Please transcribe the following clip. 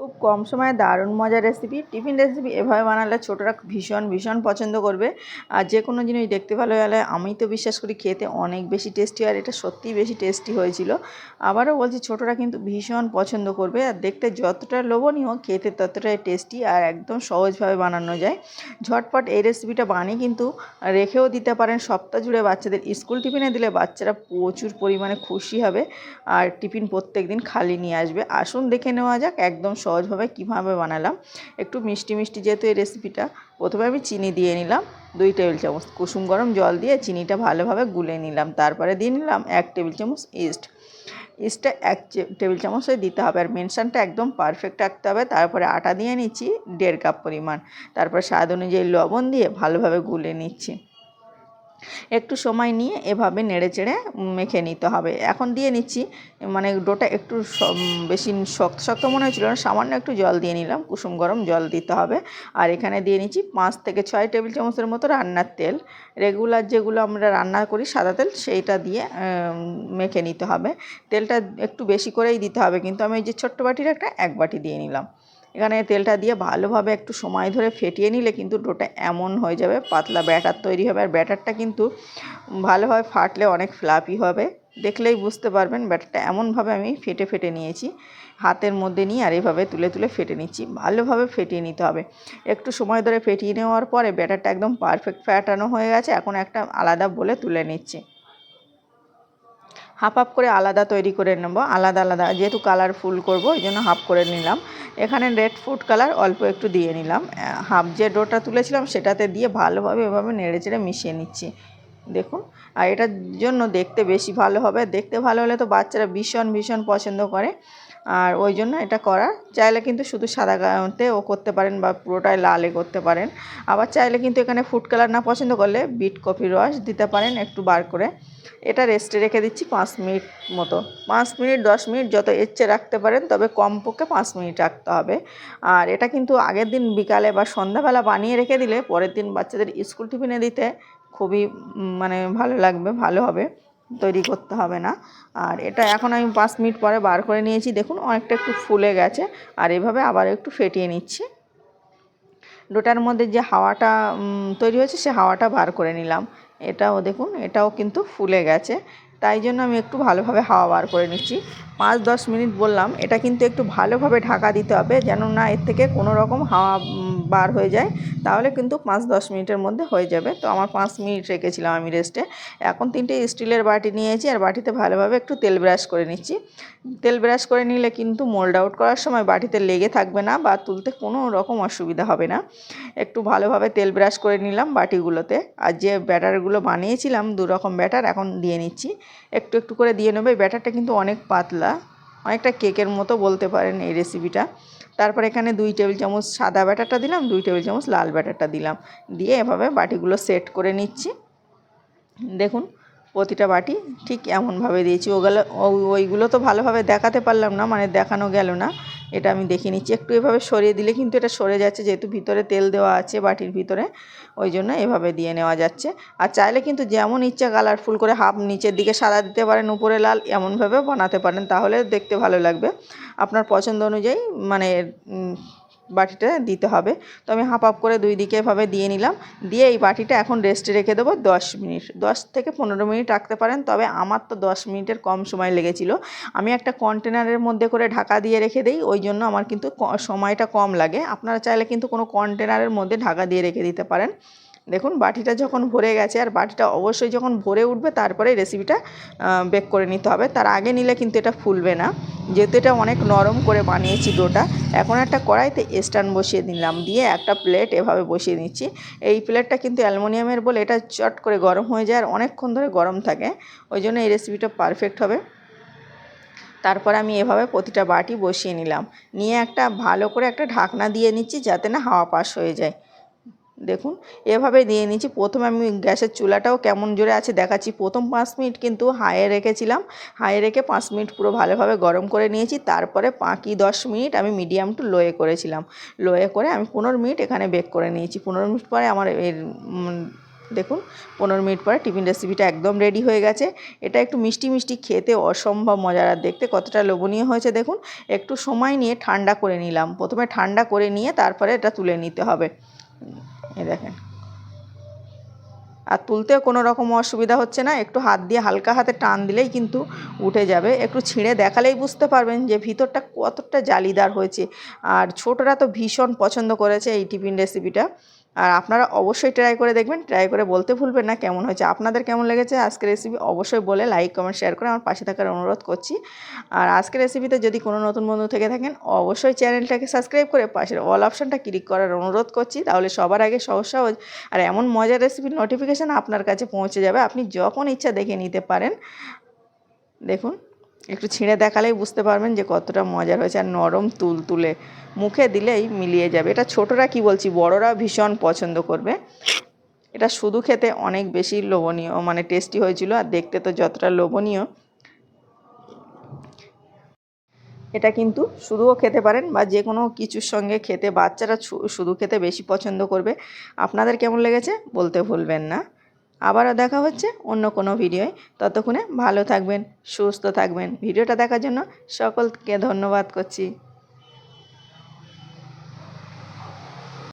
খুব কম সময়ে দারুণ মজার রেসিপি টিফিন রেসিপি এভাবে বানালে ছোটরা ভীষণ ভীষণ পছন্দ করবে। আর যে কোনো জিনিস দেখতে ভালো হলে আমি তো বিশ্বাস করি খেতে অনেক বেশি টেস্টি আর এটা সত্যিই বেশি টেস্টি হয়েছিল। আবারও বলছি ছোটরা কিন্তু ভীষণ পছন্দ করবে আর দেখতে যতটা লোভনীয় খেতে ততটাই টেস্টি আর একদম সহজভাবে বানানো যায়। ঝটপট এই রেসিপিটা বানিয়ে কিন্তু রেখেও দিতে পারেন সপ্তাহ জুড়ে বাচ্চাদের। স্কুল টিফিনে দিলে বাচ্চারা প্রচুর পরিমাণে খুশি হবে আর টিফিন প্রত্যেক দিন খালি নিয়ে আসবে। আসুন দেখে নেওয়া যাক, একদম সহজভাবে কীভাবে বানালাম। একটু মিষ্টি মিষ্টি যেহেতু এই রেসিপিটা প্রথমে আমি চিনি দিয়ে নিলাম দুই টেবিল চামচ। কুসুম গরম জল দিয়ে চিনিটা ভালোভাবে গুলে নিলাম। তারপরে দিয়ে নিলাম এক টেবিল চামচ ইস্ট ইস্টটা এক টেবিল চামচে দিতে হবে। আর মেনশানটা একদম পারফেক্ট রাখতে হবে। তারপরে আটা দিয়ে নিচ্ছি দেড় কাপ পরিমাণ। তারপর স্বাদ অনুযায়ী লবণ দিয়ে ভালোভাবে গুলে নিচ্ছি। একটু সময় নিয়ে এভাবে নেড়ে চেড়ে মেখে নিতে হবে। এখন দিয়ে নিচ্ছি মানে ডোটা একটু বেশি শক্ত শক্ত মনে হয়েছিল না, সামান্য একটু জল দিয়ে নিলাম, কুসুম গরম জল দিতে হবে। আর এখানে দিয়ে নিচ্ছি পাঁচ থেকে ছয় টেবিল চামচের মতো রান্নার তেল। রেগুলার যেগুলো আমরা রান্না করি সাদা তেল, সেইটা দিয়ে মেখে নিতে হবে। তেলটা একটু বেশি করেই দিতে হবে, কিন্তু আমি এই যে ছোট্ট বাটির একটা এক বাটি দিয়ে নিলাম। এখানে তেলটা দিয়ে ভালোভাবে একটু সময় ধরে ফেটিয়ে নিলে কিন্তু ডোটা এমন হয়ে যাবে, পাতলা ব্যাটার তৈরি হবে। আর ব্যাটারটা কিন্তু ভালোভাবে ফাটলে অনেক ফ্লাপি হবে। দেখলেই বুঝতে পারবেন ব্যাটারটা এমনভাবে আমি ফেটে ফেটে নিয়েছি। হাতের মধ্যে নিয়ে আর এভাবে তুলে তুলে ফেটে নিচ্ছি। ভালোভাবে ফেটিয়ে নিতে হবে। একটু সময় ধরে ফেটিয়ে নেওয়ার পরে ব্যাটারটা একদম পারফেক্ট ফ্যাটানো হয়ে গেছে। এখন একটা আলাদা বলে তুলে নিচ্ছি। হাফ হাফ করে আলাদা তৈরি করে নেব, আলাদা আলাদা। যেহেতু কালারফুল করব, ওই জন্য হাফ করে নিলাম। এখানে রেড ফুড কালার অল্প একটু দিয়ে নিলাম। হাফ যে ডোটা তুলেছিলাম, সেটাতে দিয়ে ভালোভাবে এভাবে নেড়ে চেড়ে মিশিয়ে নিচ্ছি। দেখুন, আর এটার জন্য দেখতে বেশি ভালো হবে। দেখতে ভালো হলে তো বাচ্চারা ভীষণ ভীষণ পছন্দ করে। আর ওই জন্য এটা করা চাইলে কিন্তু শুধু সাদা ও করতে পারেন বা পুরোটাই লালে করতে পারেন। আবার চাইলে কিন্তু এখানে ফুড কালার না পছন্দ করলে বিট কফি রস দিতে পারেন একটু বার করে। এটা রেস্টে রেখে দিচ্ছি পাঁচ মিনিট মতো। পাঁচ মিনিট, দশ মিনিট যত ইচ্ছে রাখতে পারেন তবে কমপক্ষে পাঁচ মিনিট রাখতে হবে। আর এটা কিন্তু আগের দিন বিকালে বা সন্ধ্যাবেলা বানিয়ে রেখে দিলে পরের দিন বাচ্চাদের স্কুল টিফিনে দিতে খুবই মানে ভালো লাগবে, ভালো হবে। তৈরি করতে হবে না। আর এটা এখন আমি পাঁচ মিনিট পরে বার করে নিয়েছি। দেখুন, অনেকটা একটু ফুলে গেছে। আর এভাবে আবার একটু ফেটিয়ে নিচ্ছি। ডোটার মধ্যে যে হাওয়াটা তৈরি হয়েছে, সে হাওয়াটা বার করে নিলাম। এটাও দেখুন, এটাও কিন্তু ফুলে গেছে। তাই জন্য আমি একটু ভালোভাবে হাওয়া বার করে নিচ্ছি। পাঁচ দশ মিনিট বললাম, এটা কিন্তু একটু ভালোভাবে ঢাকা দিতে হবে যেন না এর থেকে কোনো রকম হাওয়া বার হয়ে যায়, তাহলে কিন্তু পাঁচ দশ মিনিটের মধ্যে হয়ে যাবে। তো আমার পাঁচ মিনিট রেখেছিলাম আমি রেস্টে এখন তিনটে স্টিলের বাটি নিয়েছি, আর বাটিতে ভালোভাবে একটু তেল ব্রাশ করে নিচ্ছি। তেল ব্রাশ করে নিলে কিন্তু মোল্ড আউট করার সময় বাটিতে লেগে থাকবে না বা তুলতে কোনো রকম অসুবিধা হবে না। একটু ভালোভাবে তেল ব্রাশ করে নিলাম বাটিগুলোতে। আর যে ব্যাটারগুলো বানিয়েছিলাম দু রকম ব্যাটার এখন দিয়ে নিচ্ছি। একটু একটু করে দিয়ে নেবে ব্যাটারটা কিন্তু অনেক পাতলা। অনেকটা কেকের মতো বলতে পারেন এই রেসিপিটা তারপর এখানে দুই টেবিল চামচ সাদা ব্যাটারটা দিলাম, দুই টেবিল চামচ লাল ব্যাটারটা দিলাম। দিয়ে এভাবে বাটিগুলো সেট করে নিচ্ছি। দেখুন, প্রতিটা বাটি ঠিক এমনভাবে দিয়েছি। ওগুলো ওইগুলো তো ভালোভাবে দেখাতে পারলাম না মানে দেখানো গেল না। এটা আমি দেখে নিচ্ছি। একটু এভাবে সরিয়ে দিলে কিন্তু এটা সরে যাচ্ছে, যেহেতু ভিতরে তেল দেওয়া আছে বাটির ভিতরে, ওই জন্য এভাবে দিয়ে নেওয়া যাচ্ছে। আর চাইলে কিন্তু যেমন ইচ্ছা কালারফুল করে হাফ নিচের দিকে সাদা দিতে পারেন, উপরে লাল এমনভাবে বানাতে পারেন, তাহলে দেখতে ভালো লাগবে। আপনার পছন্দ অনুযায়ী মানে বাটিটা দিতে হবে। তো আমি হাফ হাফ করে দুই দিকে এভাবে দিয়ে নিলাম। দিয়ে এই বাটিটা এখন রেস্টে রেখে দেবো দশ মিনিট। দশ থেকে পনেরো মিনিট রাখতে পারেন, তবে আমার তো দশ মিনিটের কম সময় লেগেছিল। আমি একটা কন্টেনারের মধ্যে করে ঢাকা দিয়ে রেখে দিই, ওই জন্য আমার কিন্তু সময়টা কম লাগে। আপনারা চাইলে কিন্তু কোনো কন্টেনারের মধ্যে ঢাকা দিয়ে রেখে দিতে পারেন। দেখুন, বাটিটা যখন ভরে গেছে আর বাটিটা অবশ্যই যখন ভরে উঠবে, তারপরে রেসিপিটা বেক করে নিতে হবে। তার আগে নিলে কিন্তু এটা ফুলবে না। যেহেতু এটা অনেক নরম করে বানিয়েছি ডোটা, এখন একটা কড়াইতে স্ট্যান্ড বসিয়ে দিলাম। দিয়ে একটা প্লেট এভাবে বসিয়ে নিচ্ছি এই প্লেটটা কিন্তু অ্যালমোনিয়ামের বলে এটা চট করে গরম হয়ে যায় আর অনেকক্ষণ ধরে গরম থাকে। ওই জন্য এই রেসিপিটা পারফেক্ট হবে। তারপর আমি এভাবে প্রতিটা বাটি বসিয়ে নিলাম। নিয়ে একটা ভালো করে একটা ঢাকনা দিয়ে নিচ্ছি যাতে না হাওয়া পাস হয়ে যায়। দেখুন, এভাবে দিয়ে নিচ্ছি প্রথমে আমি গ্যাসের চুলাটাও কেমন জোরে আছে দেখাচ্ছি। প্রথম পাঁচ মিনিট কিন্তু হাইয়ে রেখেছিলাম। হাইয়ে রেখে পাঁচ মিনিট পুরো ভালোভাবে গরম করে নিয়েছি। তারপরে বাকি দশ মিনিট আমি মিডিয়াম টু লোয়ে করেছিলাম। লোয়ে করে আমি পনেরো মিনিট এখানে বেক করে নিয়েছি। পনেরো মিনিট পরে আমার এর দেখুন, পনেরো মিনিট পরে টিফিন রেসিপিটা একদম রেডি হয়ে গেছে। এটা একটু মিষ্টি মিষ্টি খেতে অসম্ভব মজার। আর দেখতে কতটা লোভনীয় হয়েছে দেখুন, একটু সময় নিয়ে ঠান্ডা করে নিলাম। প্রথমে ঠান্ডা করে নিয়ে তারপরে এটা তুলে নিতে হবে। এই দেখেন। আর তুলতেও কোনো রকম অসুবিধা হচ্ছে না, একটু হাত দিয়ে হালকা হাতে টান দিলেই কিন্তু উঠে যাবে। একটু ছিঁড়ে দেখালেই বুঝতে পারবেন যে ভিতরটা কতটা জালিদার হয়েছে। আর ছোটরা তো ভীষণ পছন্দ করেছে এই টিফিন রেসিপিটা আর আপনারা অবশ্যই ট্রাই করে দেখবেন ট্রাই করে বলতে ভুলবেন না কেমন হয়েছে। আপনাদের কেমন লেগেছে আজকের রেসিপি অবশ্যই বলে লাইক কমেন্ট শেয়ার করে আমার পাশে থাকার অনুরোধ করছি। আর আজকের রেসিপিতে যদি কোনো নতুন বন্ধু থেকে থাকেন, অবশ্যই চ্যানেলটাকে সাবস্ক্রাইব করে পাশের অল অপশানটা ক্লিক করার অনুরোধ করছি। তাহলে সবার আগে সহজ সহজ আর এমন মজার রেসিপির নোটিফিকেশান আপনার কাছে পৌঁছে যাবে। আপনি যখন ইচ্ছা দেখে নিতে পারেন। দেখুন। একটু ছিঁড়ে দেখালেই বুঝতে পারবেন যে কতটা মজার হয়েছে আর নরম তুল তুলে মুখে দিলেই মিলিয়ে যাবে। এটা ছোটরা কি বলছি, বড়রা ভীষণ পছন্দ করবে। এটা শুধু খেতে অনেক বেশি লোভনীয় মানে টেস্টি হয়েছিল আর দেখতে তো যতটা লোভনীয়। এটা কিন্তু শুধুও খেতে পারেন বা যে কোনো কিছুর সঙ্গে খেতে, বাচ্চারা শুধু খেতে বেশি পছন্দ করবে। আপনাদের কেমন লেগেছে বলতে ভুলবেন না। আবারও দেখা হচ্ছে অন্য কোনো ভিডিওয়। ততক্ষণে ভালো থাকবেন, সুস্থ থাকবেন। ভিডিওটা দেখার জন্য সকলকে ধন্যবাদ করছি।